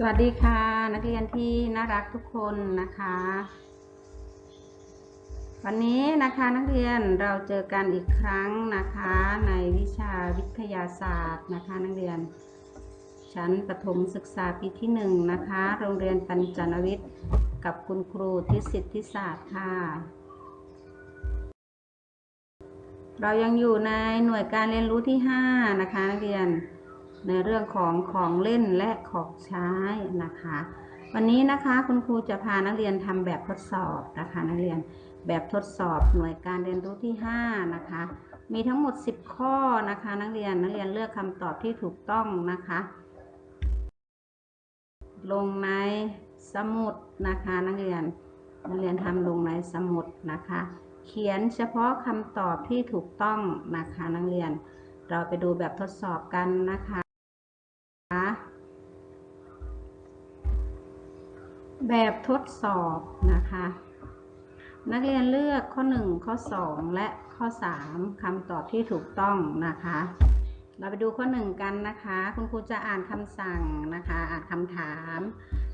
สวัสดีค่ะ นักเรียนที่น่ารักทุกคนนะคะ วันนี้นะคะนักเรียนเราเจอกันอีกครั้งนะคะในวิชาวิทยาศาสตร์นะคะ นักเรียน ชั้นประถมศึกษาปีที่หนึ่งนะคะ โรงเรียนปัญจนวิทย์กับคุณครูทิศิทธิศาสตร์ค่ะเรายังอยู่ในหน่วยการเรียนรู้ที่ 5 นะคะนักเรียน ในเรื่องของของเล่นและของใช้นะคะ วันนี้นะคะคุณครูจะพานักเรียนทำแบบทดสอบนะคะนักเรียนแบบทดสอบหน่วยการเรียนรู้ที่ 5 นะคะ มีทั้งหมด 10 ข้อนะคะ นักเรียนนักเรียนเลือกคำตอบที่ถูกต้องนะคะ ลงในสมุดนะคะนักเรียนนักเรียนทำลงในสมุดนะคะ เขียนเฉพาะคำตอบที่ถูกต้องนะคะนักเรียนเราไปดูแบบทดสอบกันนะคะ แบบทดสอบนะคะ นักเรียนเลือกข้อ 1 ข้อ 2 และข้อ 3คำตอบที่ถูกต้องนะคะ เราไปดูข้อ 1 กันนะคะ คุณครูจะอ่านคำสั่งนะคะ อ่านคำถาม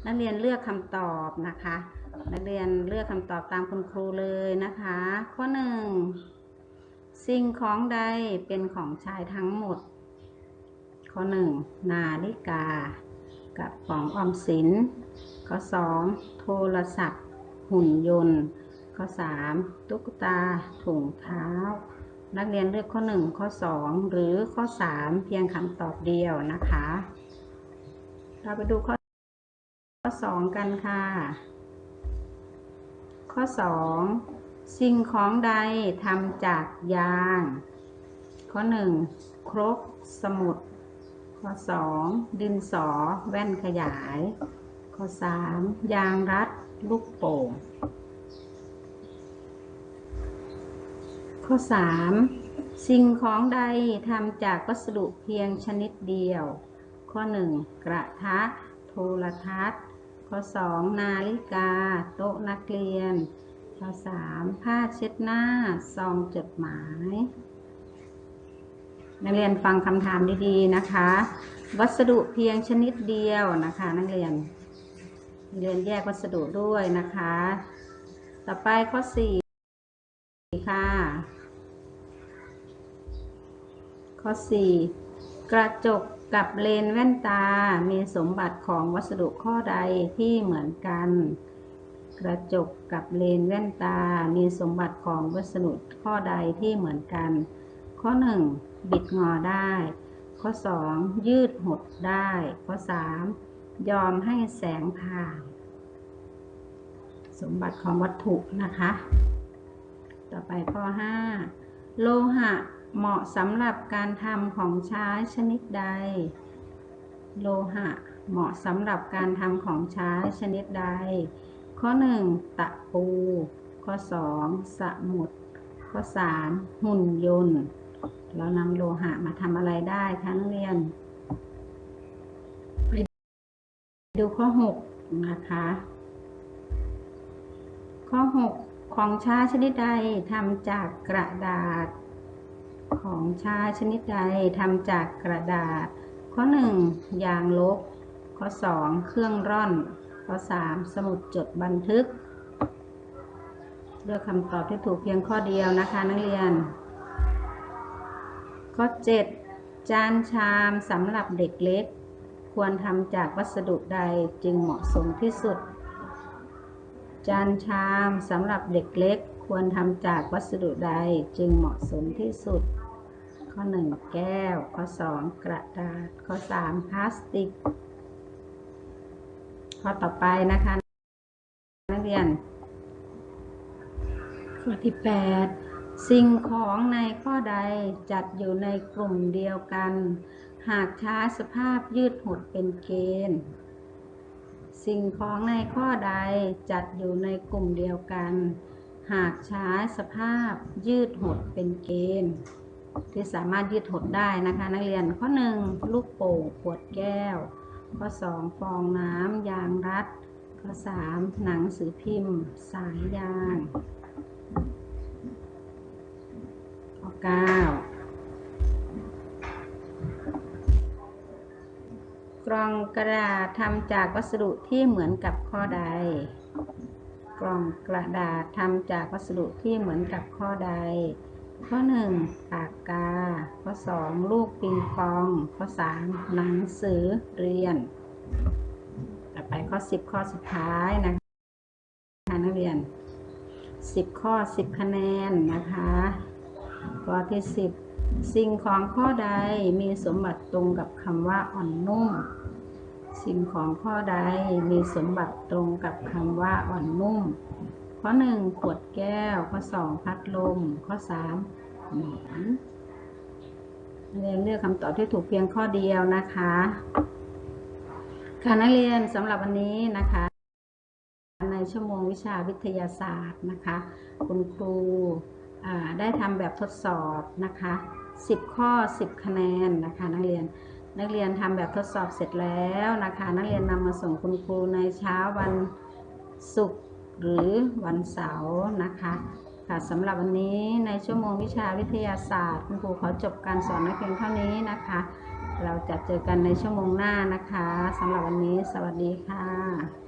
นักเรียนเลือกคำตอบนะคะ นักเรียนเลือกคำตอบตามคุณครูเลยนะคะ ข้อ 1 สิ่งของใดเป็นของชายทั้งหมด ข้อ 1 นาฬิกากับของออมสิน ข้อ2โทรศัพท์ หุ่นยนต์ ข้อ 3 ตุ๊กตาถุงเท้า นักเรียนเลือกข้อ 1 ข้อ 2 หรือข้อ 3 เพียงคำตอบเดียวนะคะ เราไปดูข้อข้อ 2 กันค่ะ ข้อ 2 สิ่งของใดทำจากยาง ข้อ 1 ครกสมุด ข้อ 2 ดินสอแว่นขยาย ข้อ 3 ยางรัดลูกโป่ง ข้อ 3 สิ่งของใดทำจากวัสดุเพียงชนิดเดียว ข้อ 1 กระทะ โทรทัศน์ ข้อ 2 นาฬิกา โต๊ะนักเรียน ข้อ 3 ผ้าเช็ดหน้า ซองจดหมาย นักเรียนฟังคำถามดีๆนะคะ วัสดุเพียงชนิดเดียวนะคะ นักเรียน เรียนแยกวัสดุด้วยนะคะ ต่อไปข้อ4ค่ะ ข้อ4กระจกกับเลนแว่นตา มีสมบัติของวัสดุข้อใดที่เหมือนกัน กระจกกับเลนแว่นตา มีสมบัติของวัสดุข้อใดที่เหมือนกัน ข้อ 1 บิดงอได้ ข้อ 2 ยืดหดได้ ข้อ 3 ยอมให้แสงผ่าน สมบัติของวัตถุนะคะ ต่อไปข้อ 5 โลหะเหมาะสำหรับการทำของใช้ชนิดใด โลหะเหมาะสำหรับการทำของใช้ชนิดใด ข้อ 1 ตะปู ข้อ 2 สมุด ข้อ 3 หุ่นยนต์ เรานำโลหะมาทำอะไรได้คะนักเรียน ดูข้อ 6 นะคะ ข้อ 6 ของช้ชนิดใดทำจากกระดาษ ของช้ชนิดใดทำจากกระดาษ ข้อ 1 ยางลบ ข้อ 2 เครื่องร่อน ข้อ 3 สมุดจดบันทึก เลือกคำตอบที่ถูกเพียงข้อเดียวนะคะนักเรียน ข้อ 7 จานชามสำหรับเด็กเล็ก ควรทำจากวัสดุใดจึงเหมาะสมที่สุด จานชามสำหรับเด็กเล็ก ควรทำจากวัสดุใดจึงเหมาะสมที่สุด ข้อ 1 แก้ว ข้อ 2 กระดาษ ข้อ 3 พลาสติก ข้อต่อไปนะคะ นักเรียน ข้อที่ 8 สิ่งของในข้อใดจัดอยู่ในกลุ่มเดียวกัน หากช้าสภาพยืดหดเป็นเกณฑ์ สิ่งของในข้อใดจัดอยู่ในกลุ่มเดียวกัน หากช้าสภาพยืดหดเป็นเกณฑ์ ที่สามารถยืดหดได้นะคะ นักเรียนข้อ 1 ลูกโป่งขวดแก้ว ข้อ 2 ฟองน้ำยางรัด ข้อ 3 หนังสือพิมพ์ สายยาง ข้อ 9 กล่องกระดาษทำจากวัสดุที่เหมือนกับข้อใด กล่องกระดาษทำจากวัสดุที่เหมือนกับข้อใด ข้อหนึ่งปากกา ข้อสองลูกปิงปอง ข้อสามหนังสือเรียน ต่อไปข้อสิบข้อสุดท้ายนะคะนักเรียนสิบข้อสิบคะแนนนะคะข้อที่สิบ สิ่งของข้อใดมีสมบัติตรงกับคำว่าอ่อนนุ่ม สิ่งของข้อใดมีสมบัติตรงกับคำว่าอ่อนนุ่ม ข้อหนึ่งขวดแก้ว ข้อสองพัดลม ข้อสามหมอนนักเรียนเลือกคำตอบที่ถูกเพียงข้อเดียวนะคะค่ะนักเรียนสำหรับวันนี้นะคะ ในชั่วโมงวิชาวิทยาศาสตร์นะคะ คุณครู ได้ทำแบบทดสอบนะคะ 10 ข้อ 10 คะแนนนะคะนักเรียนนักเรียนทำแบบทดสอบเสร็จแล้วนะคะ นักเรียนนำมาส่งคุณครูในเช้าวันศุกร์หรือวันเสาร์นะคะค่ะสำหรับวันนี้ในชั่วโมงวิชาวิทยาศาสตร์ คุณครูขอจบการสอนนักเรียนเท่านี้นะคะ เราจะเจอกันในชั่วโมงหน้านะคะสำหรับวันนี้ สวัสดีค่ะ